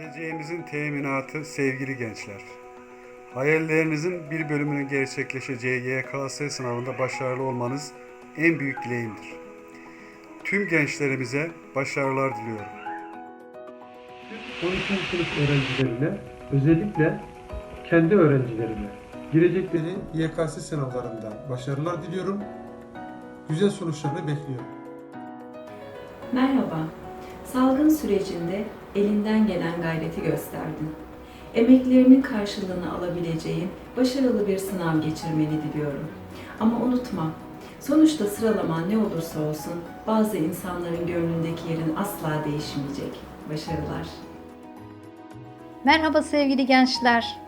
Geleceğimizin teminatı sevgili gençler. Hayallerinizin bir bölümünün gerçekleşeceği YKS sınavında başarılı olmanız en büyük dileğimdir. Tüm gençlerimize başarılar diliyorum. 12. sınıf öğrencilerine, özellikle kendi öğrencilerime girecekleri YKS sınavlarında başarılar diliyorum. Güzel sonuçlarını bekliyorum. Merhaba. Salgın sürecinde elinden gelen gayreti gösterdin. Emeklerinin karşılığını alabileceğin başarılı bir sınav geçirmeni diliyorum. Ama unutma, sonuçta sıralaman ne olursa olsun bazı insanların gönlündeki yerin asla değişmeyecek. Başarılar. Merhaba sevgili gençler.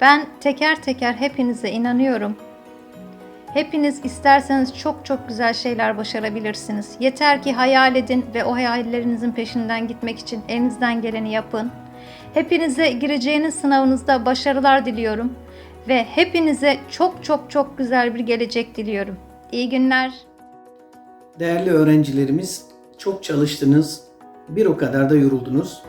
Ben teker teker hepinize inanıyorum. Hepiniz isterseniz çok çok güzel şeyler başarabilirsiniz. Yeter ki hayal edin ve o hayallerinizin peşinden gitmek için elinizden geleni yapın. Hepinize gireceğiniz sınavınızda başarılar diliyorum ve hepinize çok çok çok güzel bir gelecek diliyorum. İyi günler. Değerli öğrencilerimiz, çok çalıştınız, bir o kadar da yoruldunuz.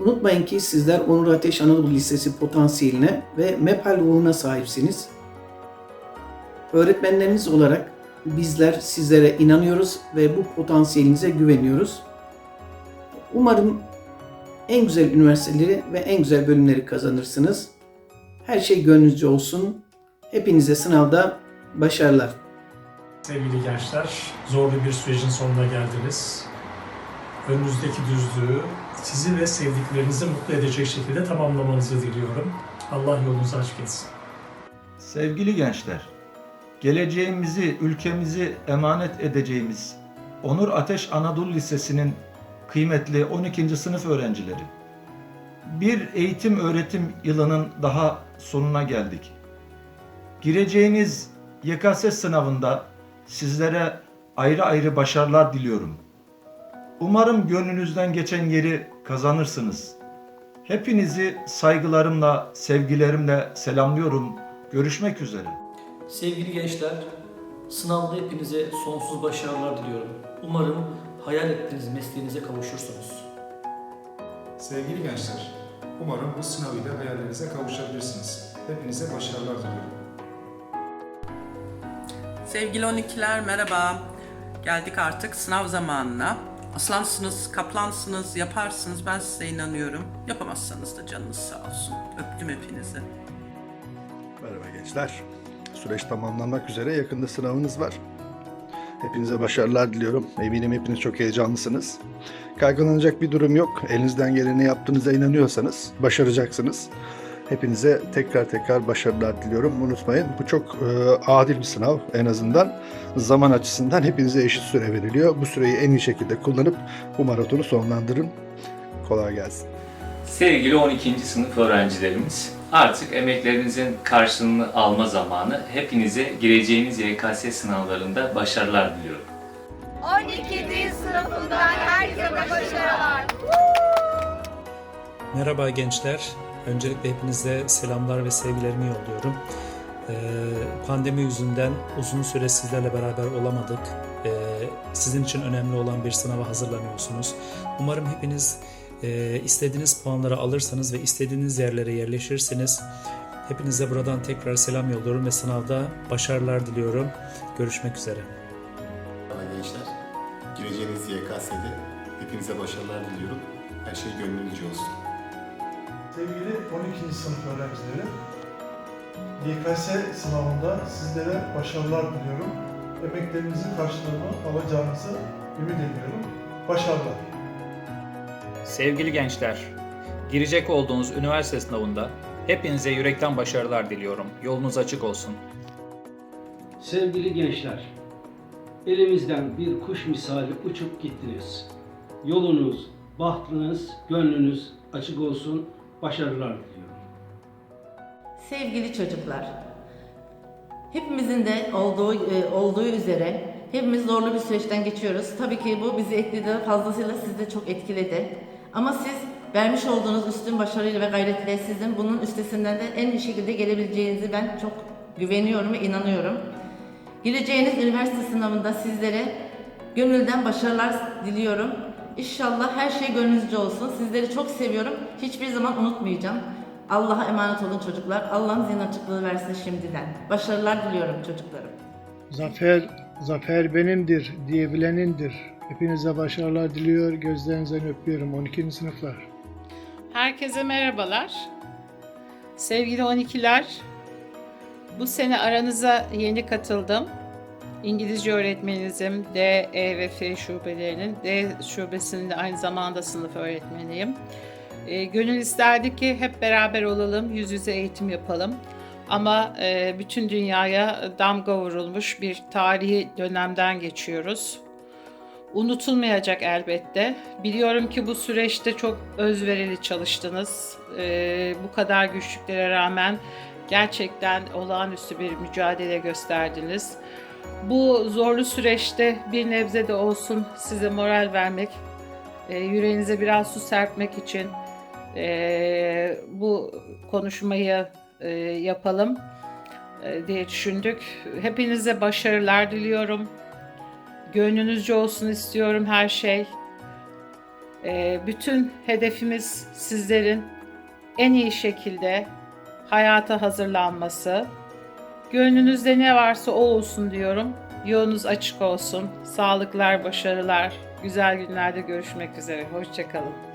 Unutmayın ki sizler Onur Ateş Anadolu Lisesi potansiyeline ve MEPAL ruhuna sahipsiniz. Öğretmenleriniz olarak bizler sizlere inanıyoruz ve bu potansiyelinize güveniyoruz. Umarım en güzel üniversiteleri ve en güzel bölümleri kazanırsınız. Her şey gönlünüzce olsun. Hepinize sınavda başarılar. Sevgili gençler, zorlu bir sürecin sonuna geldiniz. Önünüzdeki düzlüğü sizi ve sevdiklerinizi mutlu edecek şekilde tamamlamanızı diliyorum. Allah yolunuzu açık etsin. Sevgili gençler, geleceğimizi, ülkemizi emanet edeceğimiz Onur Ateş Anadolu Lisesi'nin kıymetli 12. sınıf öğrencileri. Bir eğitim öğretim yılının daha sonuna geldik. Gireceğiniz YKS sınavında sizlere ayrı ayrı başarılar diliyorum. Umarım gönlünüzden geçen yeri kazanırsınız. Hepinizi saygılarımla, sevgilerimle selamlıyorum. Görüşmek üzere. Sevgili gençler, sınavda hepinize sonsuz başarılar diliyorum. Umarım hayal ettiğiniz mesleğinize kavuşursunuz. Sevgili gençler, umarım bu sınav ile hayallerinize kavuşabilirsiniz. Hepinize başarılar diliyorum. Sevgili 12'ler merhaba. Geldik artık sınav zamanına. Aslansınız, kaplansınız, yaparsınız. Ben size inanıyorum. Yapamazsanız da canınız sağ olsun. Öptüm hepinizi. Merhaba gençler. Süreç tamamlanmak üzere yakında sınavınız var. Hepinize başarılar diliyorum. Eminim hepiniz çok heyecanlısınız. Kaygılanacak bir durum yok. Elinizden geleni yaptığınıza inanıyorsanız başaracaksınız. Hepinize tekrar tekrar başarılar diliyorum. Unutmayın bu çok e, adil bir sınav en azından. Zaman açısından hepinize eşit süre veriliyor. Bu süreyi en iyi şekilde kullanıp bu maratonu sonlandırın. Kolay gelsin. Sevgili 12. sınıf öğrencilerimiz, artık emeklerinizin karşılığını alma zamanı. Hepinize gireceğiniz YKS sınavlarında başarılar diliyorum. 12. sınıfından herkese başarılar. Merhaba gençler. Öncelikle hepinize selamlar ve sevgilerimi yolluyorum. Ee, pandemi yüzünden uzun süre sizlerle beraber olamadık. Ee, sizin için önemli olan bir sınava hazırlanıyorsunuz. Umarım hepiniz e, istediğiniz puanları alırsanız ve istediğiniz yerlere yerleşirsiniz. Hepinize buradan tekrar selam yolluyorum ve sınavda başarılar diliyorum. Görüşmek üzere. Merhaba gençler. Gireceğiniz YKS'de hepinize başarılar diliyorum. Her şey gönlünüzce olsun. Sevgili 12. sınıf öğrencileri, YKS sınavında sizlere başarılar diliyorum. Emeklerinizin karşılığını alacağınızı ümit ediyorum. Başarılar. Sevgili gençler, girecek olduğunuz üniversite sınavında hepinize yürekten başarılar diliyorum. Yolunuz açık olsun. Sevgili gençler, elimizden bir kuş misali uçup gittiniz. Yolunuz, bahtınız, gönlünüz açık olsun. Başarılar diliyorum. Sevgili çocuklar, hepimizin de olduğu e, olduğu üzere hepimiz zorlu bir süreçten geçiyoruz. Tabii ki bu bizi etkiledi, fazlasıyla sizi de çok etkiledi. Ama siz vermiş olduğunuz üstün başarıyla ve gayretle sizin bunun üstesinden de en iyi şekilde gelebileceğinizi ben çok güveniyorum ve inanıyorum. Gireceğiniz üniversite sınavında sizlere gönülden başarılar diliyorum İnşallah her şey gönlünüzce olsun. Sizleri çok seviyorum. Hiçbir zaman unutmayacağım. Allah'a emanet olun çocuklar. Allah'ın zihin açıklığı versin şimdiden. Başarılar diliyorum çocuklarım. Zafer, zafer benimdir diyebilenindir. Hepinize başarılar diliyor, gözlerinizden öpüyorum 12. sınıflar. Herkese merhabalar. Sevgili 12'ler, bu sene aranıza yeni katıldım. İngilizce öğretmeninizim D, E ve F şubelerinin. D şubesinin de aynı zamanda sınıf öğretmeniyim. E, gönül isterdi ki hep beraber olalım, yüz yüze eğitim yapalım. Ama e, bütün dünyaya damga vurulmuş bir tarihi dönemden geçiyoruz. Unutulmayacak elbette. Biliyorum ki bu süreçte çok özverili çalıştınız. Ee, bu kadar güçlüklere rağmen gerçekten olağanüstü bir mücadele gösterdiniz. Bu zorlu süreçte bir nebze de olsun size moral vermek, e, yüreğinize biraz su serpmek için e, bu konuşmayı e, yapalım e, diye düşündük. Hepinize başarılar diliyorum. Gönlünüzce olsun istiyorum her şey. Ee, bütün hedefimiz sizlerin en iyi şekilde hayata hazırlanması. Gönlünüzde ne varsa o olsun diyorum. Yolunuz açık olsun. Sağlıklar, başarılar. Güzel günlerde görüşmek üzere. Hoşçakalın.